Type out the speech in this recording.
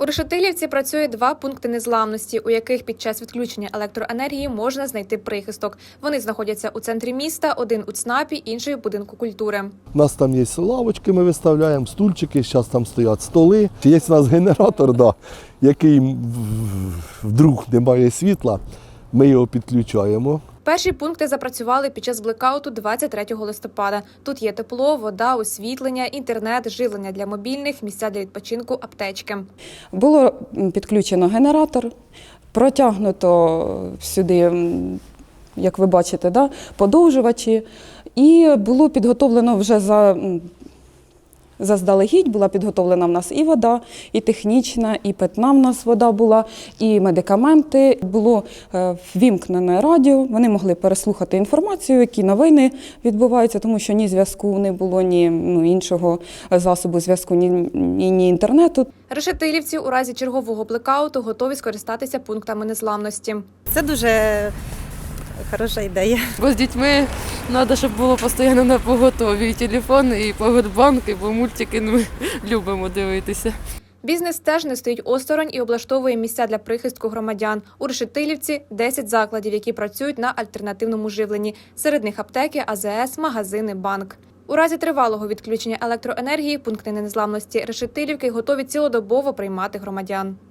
У Решетилівці працює два пункти незламності, у яких під час відключення електроенергії можна знайти прихисток. Вони знаходяться у центрі міста, один у ЦНАПі, інший у будинку культури. У нас там є лавочки, ми виставляємо, стульчики, зараз там стоять столи. Є у нас генератор, да, який вдруг немає світла, ми його підключаємо. Перші пункти запрацювали під час блекауту 23 листопада. Тут є тепло, вода, освітлення, інтернет, живлення для мобільних, місця для відпочинку, аптечки. Було підключено генератор, протягнуто сюди, як ви бачите, да, подовжувачі, і було підготовлено вже за. Заздалегідь була підготовлена в нас і вода, і технічна, і питна в нас вода була, і медикаменти. Було е, ввімкнене радіо. Вони могли переслухати інформацію, які новини відбуваються, тому що ні зв'язку не було, ні ну, іншого засобу зв'язку, ні, ні, ні інтернету. Решетилівці у разі чергового блекауту готові скористатися пунктами незламності. Це дуже хороша ідея. Бо з дітьми треба, щоб було постійно на поготові. І телефон, і погодбанк, і бо мультики ну, ми любимо дивитися. Бізнес теж не стоїть осторонь і облаштовує місця для прихистку громадян. У Решетилівці 10 закладів, які працюють на альтернативному живленні. Серед них аптеки, АЗС, магазини, банк. У разі тривалого відключення електроенергії пункти незламності Решетилівки готові цілодобово приймати громадян.